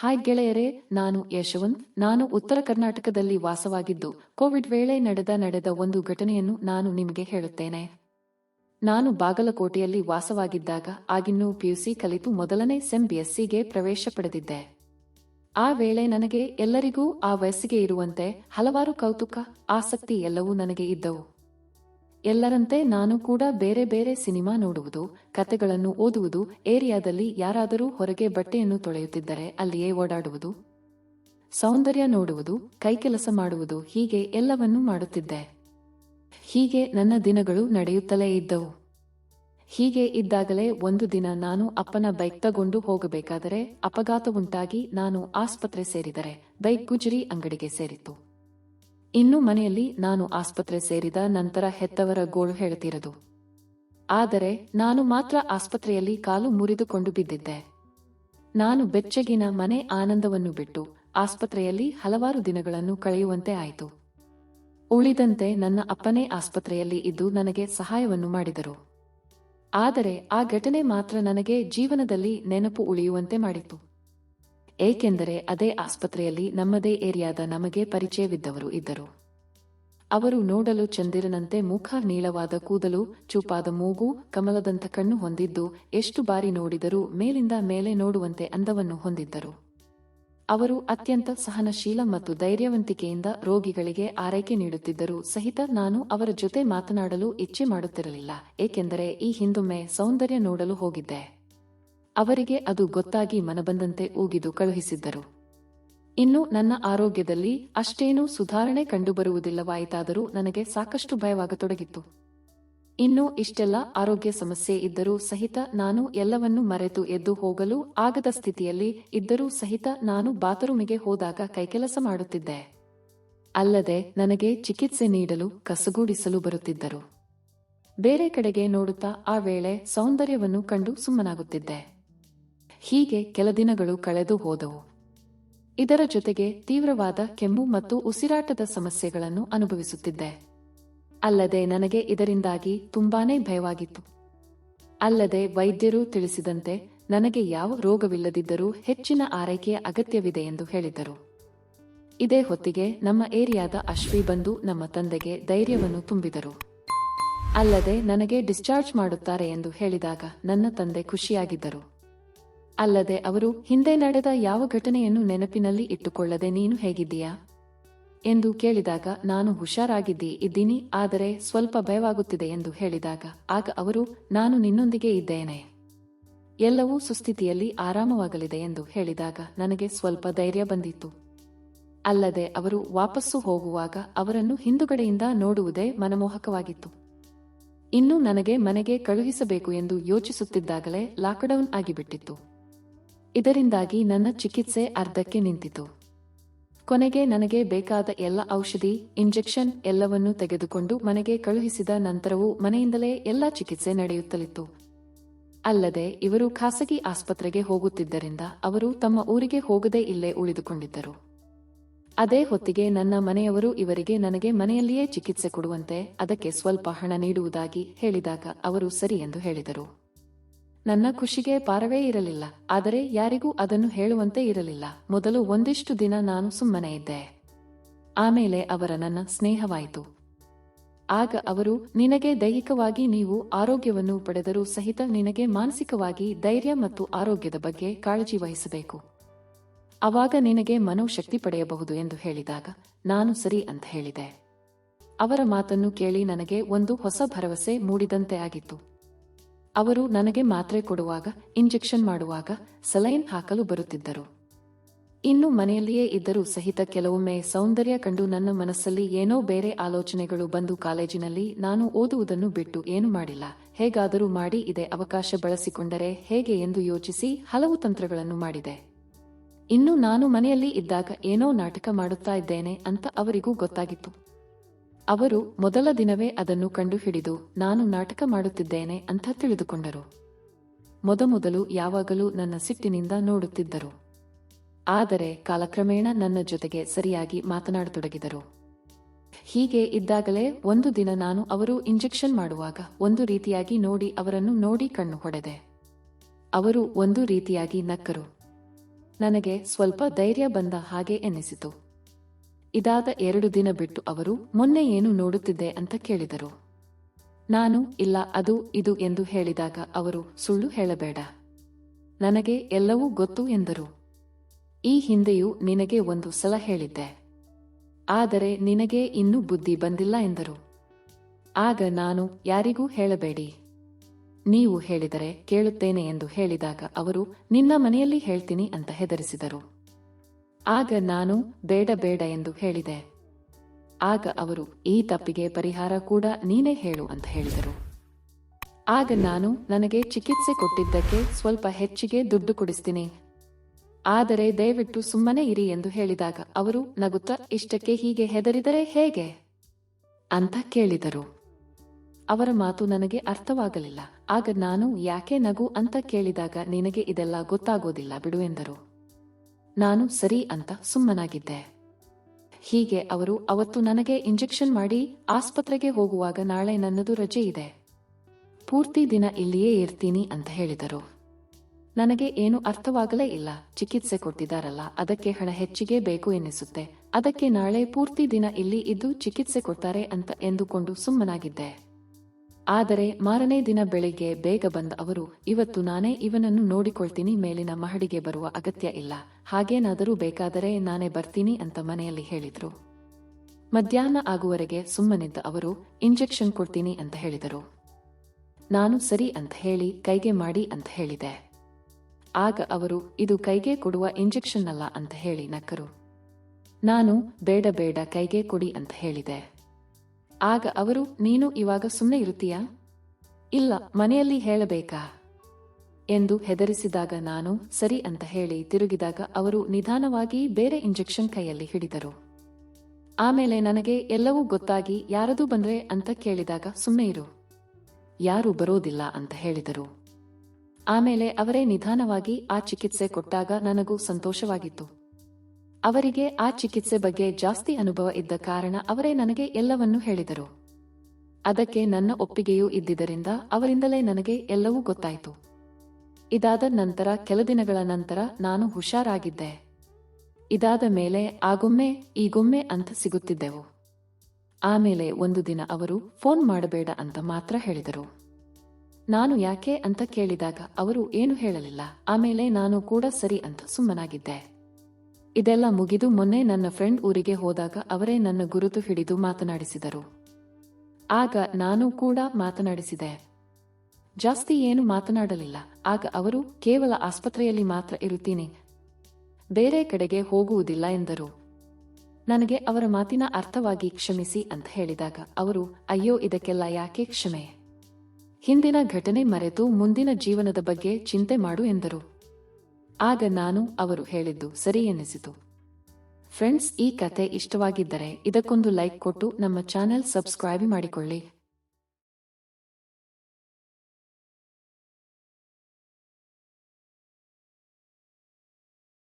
Hi ಗೆಳೆಯರೇ, ನಾನು ಯಶವಂತ್. ನಾನು ಉತ್ತರ ಕರ್ನಾಟಕದಲ್ಲಿ ವಾಸವಾಗಿದ್ದು, ಕೋವಿಡ್ ವೇಳೆ ನಡೆದ ನಡೆದ ಒಂದು ಘಟನೆಯನ್ನು ನಾನು ನಿಮಗೆ ಹೇಳುತ್ತೇನೆ. ನಾನು ಬಾಗಲಕೋಟೆಯಲ್ಲಿ ವಾಸವಾಗಿದ್ದಾಗ, ಆಗಿನ್ನೂ ಪಿಯುಸಿ ಕಲಿತು ಮೊದಲನೇ ಸೆಂ ಬಿಎಸ್ಸಿಗೆ ಪ್ರವೇಶ ಪಡೆದಿದ್ದೆ. ಆ ವೇಳೆ ನನಗೆ ಎಲ್ಲರಿಗೂ ಆ ವಯಸ್ಸಿಗೆ ಇರುವಂತೆ ಹಲವಾರು ಕೌತುಕ, ಆಸಕ್ತಿ ಎಲ್ಲವೂ ನನಗೆ ಇದ್ದವು. ಎಲ್ಲರಂತೆ ನಾನು ಕೂಡ ಬೇರೆ ಬೇರೆ ಸಿನಿಮಾ ನೋಡುವುದು, ಕತೆಗಳನ್ನು ಓದುವುದು, ಏರಿಯಾದಲ್ಲಿ ಯಾರಾದರೂ ಹೊರಗೆ ಬಟ್ಟೆಯನ್ನು ತೊಳೆಯುತ್ತಿದ್ದರೆ ಅಲ್ಲಿಯೇ ಓಡಾಡುವುದು, ಸೌಂದರ್ಯ ನೋಡುವುದು, ಕೈಕೆಲಸ ಮಾಡುವುದು, ಹೀಗೆ ಎಲ್ಲವನ್ನೂ ಮಾಡುತ್ತಿದ್ದೆ. ಹೀಗೆ ನನ್ನ ದಿನಗಳು ನಡೆಯುತ್ತಲೇ ಇದ್ದವು. ಹೀಗೆ ಇದ್ದಾಗಲೇ ಒಂದು ದಿನ ನಾನು ಅಪ್ಪನ ಬೈಕ್ ತಗೊಂಡು ಹೋಗಬೇಕಾದರೆ ಅಪಘಾತವುಂಟಾಗಿ ನಾನು ಆಸ್ಪತ್ರೆ ಸೇರಿದರೆ ಬೈಕ್ ಗುಜರಿ ಅಂಗಡಿಗೆ ಸೇರಿತು ಇನ್ನು ಮನೆಯಲ್ಲಿ ನಾನು ಆಸ್ಪತ್ರೆ ಸೇರಿದ ನಂತರ ಹೆತ್ತವರ ಗೋಳು ಹೇಳ್ತಿರದು. ಆದರೆ ನಾನು ಮಾತ್ರ ಆಸ್ಪತ್ರೆಯಲ್ಲಿ ಕಾಲು ಮುರಿದುಕೊಂಡು ಬಿದ್ದಿದ್ದೆ. ನಾನು ಬೆಚ್ಚಗಿನ ಮನೆ ಆನಂದವನ್ನು ಬಿಟ್ಟು ಆಸ್ಪತ್ರೆಯಲ್ಲಿ ಹಲವಾರು ದಿನಗಳನ್ನು ಕಳೆಯುವಂತೆ ಆಯಿತು. ಉಳಿದಂತೆ ನನ್ನ ಅಪ್ಪನೇ ಆಸ್ಪತ್ರೆಯಲ್ಲಿ ಇದ್ದು ನನಗೆ ಸಹಾಯವನ್ನು ಮಾಡಿದರು. ಆದರೆ ಆ ಘಟನೆ ಮಾತ್ರ ನನಗೆ ಜೀವನದಲ್ಲಿ ನೆನಪು ಉಳಿಯುವಂತೆ ಮಾಡಿತು. ಏಕೆಂದರೆ ಅದೇ ಆಸ್ಪತ್ರೆಯಲ್ಲಿ ನಮ್ಮದೇ ಏರಿಯಾದ ನಮಗೆ ಪರಿಚಯವಿದ್ದವರು ಇದ್ದರು. ಅವರು ನೋಡಲು ಚಂದಿರನಂತೆ ಮುಖ ನೀಳವಾದ ಕೂದಲು, ಚೂಪಾದ ಮೂಗು, ಕಮಲದಂಥ ಕಣ್ಣು ಹೊಂದಿದ್ದು ಎಷ್ಟು ಬಾರಿ ನೋಡಿದರೂ ಮೇಲಿಂದ ಮೇಲೆ ನೋಡುವಂತೆ ಅಂದವನ್ನು ಹೊಂದಿದ್ದರು. ಅವರು ಅತ್ಯಂತ ಸಹನಶೀಲ ಮತ್ತು ಧೈರ್ಯವಂತಿಕೆಯಿಂದ ರೋಗಿಗಳಿಗೆ ಆರೈಕೆ ನೀಡುತ್ತಿದ್ದರು ಸಹಿತ ನಾನು ಅವರ ಜೊತೆ ಮಾತನಾಡಲು ಇಚ್ಛೆ ಮಾಡುತ್ತಿರಲಿಲ್ಲ, ಏಕೆಂದರೆ ಈ ಹಿಂದೊಮ್ಮೆ ಸೌಂದರ್ಯ ನೋಡಲು ಹೋಗಿದ್ದೆ. ಅವರಿಗೆ ಅದು ಗೊತ್ತಾಗಿ ಮನಬಂದಂತೆ ಊಗಿದು ಕಳುಹಿಸಿದ್ದರು. ಇನ್ನು ನನ್ನ ಆರೋಗ್ಯದಲ್ಲಿ ಅಷ್ಟೇನೂ ಸುಧಾರಣೆ ಕಂಡುಬರುವುದಿಲ್ಲವಾಯಿತಾದರೂ ನನಗೆ ಸಾಕಷ್ಟು ಭಯವಾಗತೊಡಗಿತ್ತು. ಇನ್ನು ಇಷ್ಟೆಲ್ಲ ಆರೋಗ್ಯ ಸಮಸ್ಯೆ ಇದ್ದರೂ ಸಹಿತ ನಾನು ಎಲ್ಲವನ್ನೂ ಮರೆತು ಎದ್ದು ಹೋಗಲು ಆಗದ ಸ್ಥಿತಿಯಲ್ಲಿ ಇದ್ದರೂ ಸಹಿತ ನಾನು ಬಾತ್ರೂಮಿಗೆ ಹೋದಾಗ ಕೈಕೆಲಸ ಮಾಡುತ್ತಿದ್ದೆ. ಅಲ್ಲದೆ ನನಗೆ ಚಿಕಿತ್ಸೆ ನೀಡಲು ಕಸಗೂಡಿಸಲು ಬರುತ್ತಿದ್ದರು. ಬೇರೆ ಕಡೆಗೆ ನೋಡುತ್ತಾ ಆ ವೇಳೆ ಸೌಂದರ್ಯವನ್ನು ಕಂಡು ಸುಮ್ಮನಾಗುತ್ತಿದ್ದೆ. ಹೀಗೆ ಕೆಲ ದಿನಗಳು ಕಳೆದು ಹೋದವು. ಇದರ ಜೊತೆಗೆ ತೀವ್ರವಾದ ಕೆಮ್ಮು ಮತ್ತು ಉಸಿರಾಟದ ಸಮಸ್ಯೆಗಳನ್ನು ಅನುಭವಿಸುತ್ತಿದ್ದೆ. ಅಲ್ಲದೆ ನನಗೆ ಇದರಿಂದಾಗಿ ತುಂಬಾನೇ ಭಯವಾಗಿತ್ತು. ಅಲ್ಲದೆ ವೈದ್ಯರು ತಿಳಿಸಿದಂತೆ ನನಗೆ ಯಾವ ರೋಗವಿಲ್ಲದಿದ್ದರೂ ಹೆಚ್ಚಿನ ಆರೈಕೆಯ ಅಗತ್ಯವಿದೆ ಎಂದು ಹೇಳಿದರು. ಇದೇ ಹೊತ್ತಿಗೆ ನಮ್ಮ ಏರಿಯಾದ ಅಶ್ವಿ ಬಂದು ನಮ್ಮ ತಂದೆಗೆ ಧೈರ್ಯವನ್ನು ತುಂಬಿದರು. ಅಲ್ಲದೆ ನನಗೆ ಡಿಸ್ಚಾರ್ಜ್ ಮಾಡುತ್ತಾರೆ ಎಂದು ಹೇಳಿದಾಗ ನನ್ನ ತಂದೆ ಖುಷಿಯಾಗಿದ್ದರು. ಅಲ್ಲದೆ ಅವರು, ಹಿಂದೆ ನಡೆದ ಯಾವ ಘಟನೆಯನ್ನು ನೆನಪಿನಲ್ಲಿ ಇಟ್ಟುಕೊಳ್ಳದೆ ನೀನು ಹೇಗಿದ್ದೀಯಾ? ಎಂದು ಕೇಳಿದಾಗ, ನಾನು ಹುಷಾರಾಗಿದ್ದೀ, ಇದ್ದೀನಿ, ಆದರೆ ಸ್ವಲ್ಪ ಭಯವಾಗುತ್ತಿದೆ ಎಂದು ಹೇಳಿದಾಗ, ಆಗ ಅವರು, ನಾನು ನಿನ್ನೊಂದಿಗೆ ಇದ್ದೇನೆ. ಎಲ್ಲವೂ ಸುಸ್ಥಿತಿಯಲ್ಲಿ ಆರಾಮವಾಗಲಿದೆ ಎಂದು ಹೇಳಿದಾಗ, ನನಗೆ ಸ್ವಲ್ಪ ಧೈರ್ಯ ಬಂದಿತ್ತು. ಅಲ್ಲದೆ ಅವರು ವಾಪಸ್ಸು ಹೋಗುವಾಗ ಅವರನ್ನು ಹಿಂದುಗಡೆಯಿಂದ ನೋಡುವುದೇ ಮನಮೋಹಕವಾಗಿತ್ತು. ಇನ್ನು ನನಗೆ ಮನೆಗೆ ಕಳುಹಿಸಬೇಕು ಎಂದು ಯೋಚಿಸುತ್ತಿದ್ದಾಗಲೇ ಲಾಕ್ಡೌನ್ ಆಗಿಬಿಟ್ಟಿತ್ತು. ಇದರಿಂದಾಗಿ ನನ್ನ ಚಿಕಿತ್ಸೆ ಅರ್ಧಕ್ಕೆ ನಿಂತಿತು. ಕೊನೆಗೆ ನನಗೆ ಬೇಕಾದ ಎಲ್ಲ ಔಷಧಿ, ಇಂಜೆಕ್ಷನ್ ಎಲ್ಲವನ್ನೂ ತೆಗೆದುಕೊಂಡು ಮನೆಗೆ ಕಳುಹಿಸಿದ ನಂತರವೂ ಮನೆಯಿಂದಲೇ ಎಲ್ಲ ಚಿಕಿತ್ಸೆ ನಡೆಯುತ್ತಲಿತ್ತು. ಅಲ್ಲದೆ ಇವರು ಖಾಸಗಿ ಆಸ್ಪತ್ರೆಗೆ ಹೋಗುತ್ತಿದ್ದರಿಂದ ಅವರು ತಮ್ಮ ಊರಿಗೆ ಹೋಗದೇ ಇಲ್ಲೇ ಉಳಿದುಕೊಂಡಿದ್ದರು. ಅದೇ ಹೊತ್ತಿಗೆ ನನ್ನ ಮನೆಯವರು ಇವರಿಗೆ ನನಗೆ ಮನೆಯಲ್ಲಿಯೇ ಚಿಕಿತ್ಸೆ ಕೊಡುವಂತೆ ಅದಕ್ಕೆ ಸ್ವಲ್ಪ ಹಣ ನೀಡುವುದಾಗಿ ಹೇಳಿದಾಗ ಅವರು ಸರಿ ಎಂದು ಹೇಳಿದರು. ನನ್ನ ಖುಷಿಗೆ ಪಾರವೇ ಇರಲಿಲ್ಲ. ಆದರೆ ಯಾರಿಗೂ ಅದನ್ನು ಹೇಳುವಂತೆ ಇರಲಿಲ್ಲ. ಮೊದಲು ಒಂದಿಷ್ಟು ದಿನ ನಾನು ಸುಮ್ಮನೆ ಇದ್ದೆ. ಆಮೇಲೆ ಅವರ ನನ್ನ ಸ್ನೇಹವಾಯಿತು. ಆಗ ಅವರು, ನಿನಗೆ ದೈಹಿಕವಾಗಿ ನೀವು ಆರೋಗ್ಯವನ್ನು ಪಡೆದರೂ ಸಹಿತ ನಿನಗೆ ಮಾನಸಿಕವಾಗಿ ಧೈರ್ಯ ಮತ್ತು ಆರೋಗ್ಯದ ಬಗ್ಗೆ ಕಾಳಜಿ ವಹಿಸಬೇಕು. ಅವಾಗ ನಿನಗೆ ಮನೋಶಕ್ತಿ ಪಡೆಯಬಹುದು ಎಂದು ಹೇಳಿದಾಗ, ನಾನು ಸರಿ ಅಂತ ಹೇಳಿದೆ. ಅವರ ಮಾತನ್ನು ಕೇಳಿ ನನಗೆ ಒಂದು ಹೊಸ ಭರವಸೆ ಮೂಡಿದಂತೆ ಆಗಿತ್ತು. ಅವರು ನನಗೆ ಮಾತ್ರೆ ಕೊಡುವಾಗ, ಇಂಜೆಕ್ಷನ್ ಮಾಡುವಾಗ ಸಲೈನ್ ಹಾಕಲು ಬರುತ್ತಿದ್ದರು. ಇನ್ನು ಮನೆಯಲ್ಲಿಯೇ ಇದ್ದರೂ ಸಹಿತ ಕೆಲವೊಮ್ಮೆ ಸೌಂದರ್ಯ ಕಂಡು ನನ್ನ ಮನಸ್ಸಲ್ಲಿ ಏನೋ ಬೇರೆ ಆಲೋಚನೆಗಳು ಬಂದು ಕಾಲೇಜಿನಲ್ಲಿ ನಾನು ಓದುವುದನ್ನು ಬಿಟ್ಟು ಏನು ಮಾಡಿಲ್ಲ. ಹೇಗಾದರೂ ಮಾಡಿ ಇದೇ ಅವಕಾಶ ಬಳಸಿಕೊಂಡರೆ ಹೇಗೆ ಎಂದು ಯೋಚಿಸಿ ಹಲವು ತಂತ್ರಗಳನ್ನು ಮಾಡಿದೆ. ಇನ್ನು ನಾನು ಮನೆಯಲ್ಲಿ ಇದ್ದಾಗ ಏನೋ ನಾಟಕ ಮಾಡುತ್ತಾ ಇದ್ದೇನೆ ಅಂತ ಅವರಿಗೂ ಗೊತ್ತಾಗಿತ್ತು. ಅವರು ಮೊದಲ ದಿನವೇ ಅದನ್ನು ಕಂಡುಹಿಡಿದು, ನಾನು ನಾಟಕ ಮಾಡುತ್ತಿದ್ದೇನೆ ಅಂತ ತಿಳಿದುಕೊಂಡರು. ಮೊದಮೊದಲು ಯಾವಾಗಲೂ ನನ್ನ ಸಿಟ್ಟಿನಿಂದ ನೋಡುತ್ತಿದ್ದರು. ಆದರೆ ಕಾಲಕ್ರಮೇಣ ನನ್ನ ಜೊತೆಗೆ ಸರಿಯಾಗಿ ಮಾತನಾಡತೊಡಗಿದರು. ಹೀಗೆ ಇದ್ದಾಗಲೇ ಒಂದು ದಿನ ನಾನು ಅವರು ಇಂಜೆಕ್ಷನ್ ಮಾಡುವಾಗ ಒಂದು ರೀತಿಯಾಗಿ ನೋಡಿ ಅವರನ್ನು ನೋಡಿ ಕಣ್ಣು ಹೊಡೆದೆ. ಅವರು ಒಂದು ರೀತಿಯಾಗಿ ನಕ್ಕರು. ನನಗೆ ಸ್ವಲ್ಪ ಧೈರ್ಯ ಬಂದ ಹಾಗೆ ಎನ್ನಿಸಿತು ಇದಾದ ಎರಡು ದಿನ ಬಿಟ್ಟು ಅವರು, ಮೊನ್ನೆ ಏನು ನೋಡುತ್ತಿದ್ದೆ ಅಂತ ಕೇಳಿದರು. ನಾನು, ಇಲ್ಲ, ಅದು, ಇದು ಎಂದು ಹೇಳಿದಾಗ ಅವರು, ಸುಳ್ಳು ಹೇಳಬೇಡ. ನನಗೆ ಎಲ್ಲವೂ ಗೊತ್ತು ಎಂದರು. ಈ ಹಿಂದೆಯೂ ನಿನಗೆ ಒಂದು ಸಲ ಹೇಳಿದ್ದೆ. ಆದರೆ ನಿನಗೆ ಇನ್ನೂ ಬುದ್ಧಿ ಬಂದಿಲ್ಲ ಎಂದರು. ಆಗ ನಾನು, ಯಾರಿಗೂ ಹೇಳಬೇಡಿ. ನೀವು ಹೇಳಿದರೆ ಕೇಳುತ್ತೇನೆ ಎಂದು ಹೇಳಿದಾಗ ಅವರು, ನಿನ್ನ ಮನೆಯಲ್ಲಿ ಹೇಳ್ತೀನಿ ಅಂತ ಹೆದರಿಸಿದರು. ಆಗ ನಾನು ಬೇಡ ಬೇಡ ಎಂದು ಹೇಳಿದೆ. ಆಗ ಅವರು, ಈ ತಪ್ಪಿಗೆ ಪರಿಹಾರ ಕೂಡ ನೀನೇ ಹೇಳು ಅಂತ ಹೇಳಿದರು. ಆಗ ನಾನು, ನನಗೆ ಚಿಕಿತ್ಸೆ ಕೊಟ್ಟಿದ್ದಕ್ಕೆ ಸ್ವಲ್ಪ ಹೆಚ್ಚಿಗೆ ದುಡ್ಡು ಕೊಡಿಸ್ತೀನಿ. ಆದರೆ ದಯವಿಟ್ಟು ಸುಮ್ಮನೆ ಇರಿ ಎಂದು ಹೇಳಿದಾಗ ಅವರು ನಗುತ್ತಾ, ಇಷ್ಟಕ್ಕೆ ಹೀಗೆ ಹೆದರಿದರೆ ಹೇಗೆ? ಅಂತ ಕೇಳಿದರು. ಅವರ ಮಾತು ನನಗೆ ಅರ್ಥವಾಗಲಿಲ್ಲ. ಆಗ ನಾನು, ಯಾಕೆ ನಗು ಅಂತ ಕೇಳಿದಾಗ, ನಿನಗೆ ಇದೆಲ್ಲ ಗೊತ್ತಾಗೋದಿಲ್ಲ ಬಿಡು ಎಂದರು. ನಾನು ಸರಿ ಅಂತ ಸುಮ್ಮನಾಗಿದ್ದೆ. ಹೀಗೆ ಅವರು ಅವತ್ತು ನನಗೆ ಇಂಜೆಕ್ಷನ್ ಮಾಡಿ ಆಸ್ಪತ್ರೆಗೆ ಹೋಗುವಾಗ ನಾಳೆ ನನ್ನದು ರಜೆ ಇದೆ. ಪೂರ್ತಿ ದಿನ ಇಲ್ಲಿಯೇ ಇರ್ತೀನಿ ಅಂತ ಹೇಳಿದರು. ನನಗೆ ಏನು ಅರ್ಥವಾಗಲೇ ಇಲ್ಲ, ಚಿಕಿತ್ಸೆ ಕೊಟ್ಟಿದ್ದಾರಲ್ಲ ಅದಕ್ಕೆ ಹಣ ಹೆಚ್ಚಿಗೆ ಬೇಕು ಎನ್ನಿಸುತ್ತೆ, ಅದಕ್ಕೆ ನಾಳೆ ಪೂರ್ತಿ ದಿನ ಇಲ್ಲಿ ಇದ್ದು ಚಿಕಿತ್ಸೆ ಕೊಡ್ತಾರೆ ಅಂತ ಎಂದುಕೊಂಡು ಸುಮ್ಮನಾಗಿದ್ದೆ. ಆದರೆ ಮಾರನೇ ದಿನ ಬೆಳಿಗ್ಗೆ ಬೇಗ ಬಂದ ಅವರು, ಇವತ್ತು ನಾನೇ ಇವನನ್ನು ನೋಡಿಕೊಳ್ತೀನಿ, ಮೇಲಿನ ಮಹಡಿಗೆ ಬರುವ ಅಗತ್ಯ ಇಲ್ಲ. ಹಾಗೇನಾದರೂ ಬೇಕಾದರೆ ನಾನೇ ಬರ್ತೀನಿ ಅಂತ ಮನೆಯಲ್ಲಿ ಹೇಳಿದ್ರು. ಮಧ್ಯಾಹ್ನ ಆಗುವರೆಗೆ ಸುಮ್ಮನಿದ್ದ ಅವರು, ಇಂಜೆಕ್ಷನ್ ಕೊಡ್ತೀನಿ ಅಂತ ಹೇಳಿದರು. ನಾನು ಸರಿ ಅಂತ ಹೇಳಿ ಕೈಗೆ ಮಾಡಿ ಅಂತ ಹೇಳಿದೆ. ಆಗ ಅವರು, ಇದು ಕೈಗೆ ಕೊಡುವ ಇಂಜೆಕ್ಷನ್ ಅಲ್ಲ ಅಂತ ಹೇಳಿ ನಕ್ಕರು. ನಾನು ಬೇಡ ಬೇಡ ಕೈಗೆ ಕೊಡಿ ಅಂತ ಹೇಳಿದೆ. ಆಗ ಅವರು, ನೀನು ಇವಾಗ ಸುಮ್ಮನೆ ಇರುತ್ತೀಯಾ? ಇಲ್ಲ, ಮನೆಯಲ್ಲಿ ಹೇಳಬೇಕಾ? ಎಂದು ಹೆದರಿಸಿದಾಗ ನಾನು, ಸರಿ ಅಂತ ಹೇಳಿ ತಿರುಗಿದಾಗ ಅವರು ನಿಧಾನವಾಗಿ ಬೇರೆ ಇಂಜೆಕ್ಷನ್ ಕೈಯಲ್ಲಿ ಹಿಡಿದರು. ಆಮೇಲೆ ನನಗೆ ಎಲ್ಲವೂ ಗೊತ್ತಾಗಿ ಯಾರದು ಬಂದ್ರೆ ಅಂತ ಕೇಳಿದಾಗ ಸುಮ್ಮನೆ ಇರು. ಯಾರು ಬರೋದಿಲ್ಲ ಅಂತ ಹೇಳಿದರು. ಆಮೇಲೆ ಅವರೇ ನಿಧಾನವಾಗಿ ಆ ಚಿಕಿತ್ಸೆ ಕೊಟ್ಟಾಗ ನನಗೂ ಸಂತೋಷವಾಗಿತ್ತು. ಅವರಿಗೆ ಆ ಚಿಕಿತ್ಸೆ ಬಗ್ಗೆ ಜಾಸ್ತಿ ಅನುಭವ ಇದ್ದ ಕಾರಣ ಅವರೇ ನನಗೆ ಎಲ್ಲವನ್ನೂ ಹೇಳಿದರು. ಅದಕ್ಕೆ ನನ್ನ ಒಪ್ಪಿಗೆಯೂ ಇದ್ದಿದ್ದರಿಂದ ಅವರಿಂದಲೇ ನನಗೆ ಎಲ್ಲವೂ ಗೊತ್ತಾಯಿತು. ಇದಾದ ನಂತರ ಕೆಲ ದಿನಗಳ ನಂತರ ನಾನು ಹುಷಾರಾಗಿದ್ದೆ. ಇದಾದ ಮೇಲೆ ಆಗೊಮ್ಮೆ, ಈಗೊಮ್ಮೆ ಅಂತ ಸಿಗುತ್ತಿದ್ದೆವು. ಆಮೇಲೆ ಒಂದು ದಿನ ಅವರು ಫೋನ್ ಮಾಡಬೇಡ ಅಂತ ಮಾತ್ರ ಹೇಳಿದರು. ನಾನು ಯಾಕೆ ಅಂತ ಕೇಳಿದಾಗ ಅವರು ಏನು ಹೇಳಲಿಲ್ಲ. ಆಮೇಲೆ ನಾನು ಕೂಡ ಸರಿ ಅಂತ ಸುಮ್ಮನಾಗಿದ್ದೆ. ಇದೆಲ್ಲ ಮುಗಿದು ಮೊನ್ನೆ ನನ್ನ ಫ್ರೆಂಡ್ ಊರಿಗೆ ಹೋದಾಗ ಅವರೇ ನನ್ನ ಗುರುತು ಹಿಡಿದು ಮಾತನಾಡಿಸಿದರು. ಆಗ ನಾನು ಕೂಡ ಮಾತನಾಡಿಸಿದೆ. ಜಾಸ್ತಿ ಏನು ಮಾತನಾಡಲಿಲ್ಲ. ಆಗ ಅವರು, ಕೇವಲ ಆಸ್ಪತ್ರೆಯಲ್ಲಿ ಮಾತ್ರ ಇರುತ್ತೀನಿ. ಬೇರೆ ಕಡೆಗೆ ಹೋಗುವುದಿಲ್ಲ ಎಂದರು. ನನಗೆ ಅವರ ಮಾತಿನ ಅರ್ಥವಾಗಿ ಕ್ಷಮಿಸಿ ಅಂತ ಹೇಳಿದಾಗ ಅವರು, ಅಯ್ಯೋ, ಇದಕ್ಕೆಲ್ಲ ಯಾಕೆ ಕ್ಷಮೆ? ಹಿಂದಿನ ಘಟನೆ ಮರೆತು ಮುಂದಿನ ಜೀವನದ ಬಗ್ಗೆ ಚಿಂತೆ ಮಾಡು ಎಂದರು. ಆಗ ನಾನು ಅವರು ಹೇಳಿದ್ದು ಸರಿ ಎನಿಸಿತು. ಫ್ರೆಂಡ್ಸ್ ಈ ಕತೆ ಇಷ್ಟವಾಗಿದ್ದರೆ ಇದಕ್ಕೊಂದು ಲೈಕ್ ಕೊಟ್ಟು ನಮ್ಮ ಚಾನೆಲ್ ಸಬ್ಸ್ಕ್ರೈಬ್ ಮಾಡಿಕೊಳ್ಳಿ.